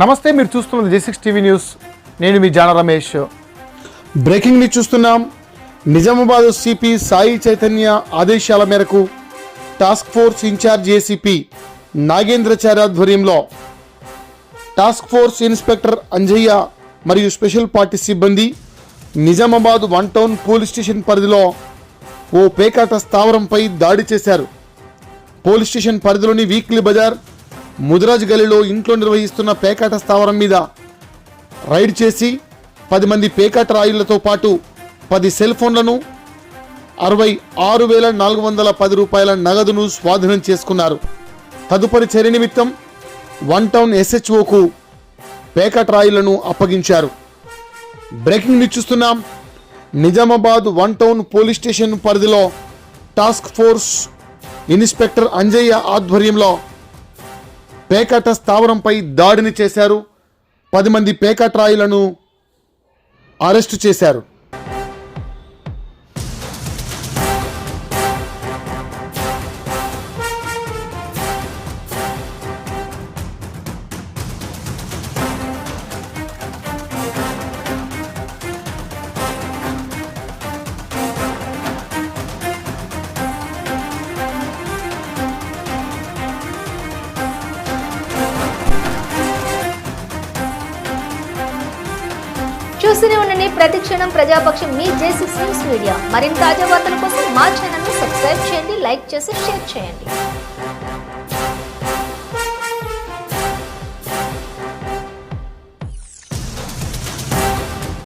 నమస్తే మీరు చూస్తున్నది జే సిక్స్ టీవీ న్యూస్. నేను మీ జాన రమేష్. బ్రేకింగ్ న్యూస్ చూస్తున్నాం. నిజామాబాద్ సిపి సాయి చైతన్య ఆదేశాల మేరకు task force incharge ACP Nagendracharya ఆధ్వర్యంలో టాస్క్ ఫోర్స్ ఇన్స్పెక్టర్ అంజయ్య మరియు స్పెషల్ పార్టీ సిబ్బంది Nizamabad one town police station పరిధిలో ఓ పేకాట స్థావరంపై దాడి చేశారు. పోలీస్ స్టేషన్ పరిధిలోని వీక్లీ బజార్ ముదిరాజ్ గలిలో ఇంట్లో నిర్వహిస్తున్న పేకాట స్థావరం మీద రైడ్ చేసి పది మంది పేకాట రాయులతో పాటు పది సెల్ ఫోన్లను అరవై ఆరు వేల నాలుగు వందల పది రూపాయల నగదును స్వాధీనం చేసుకున్నారు. తదుపరి చర్య నిమిత్తం వన్ టౌన్ ఎస్హెచ్ఓకు పేకాట రాయులను అప్పగించారు. బ్రేకింగ్ చూస్తున్నాం. Nizamabad one town police station పరిధిలో టాస్క్ ఫోర్స్ ఇన్స్పెక్టర్ అంజయ్య ఆధ్వర్యంలో పేకాట స్థావరంపై దాడిని చేశారు. పది మంది పేకాట్రాయులను అరెస్టు చేశారు. చూస్తూనే ఉండండి. ప్రతి క్షణం ప్రజాపక్షం మీ జే సిక్స్ న్యూస్ మీడియా. మరిన్ని తాజా వార్తల కోసం మా ఛానల్ని సబ్స్క్రైబ్ చేయండి లైక్ చేసి షేర్ చేయండి.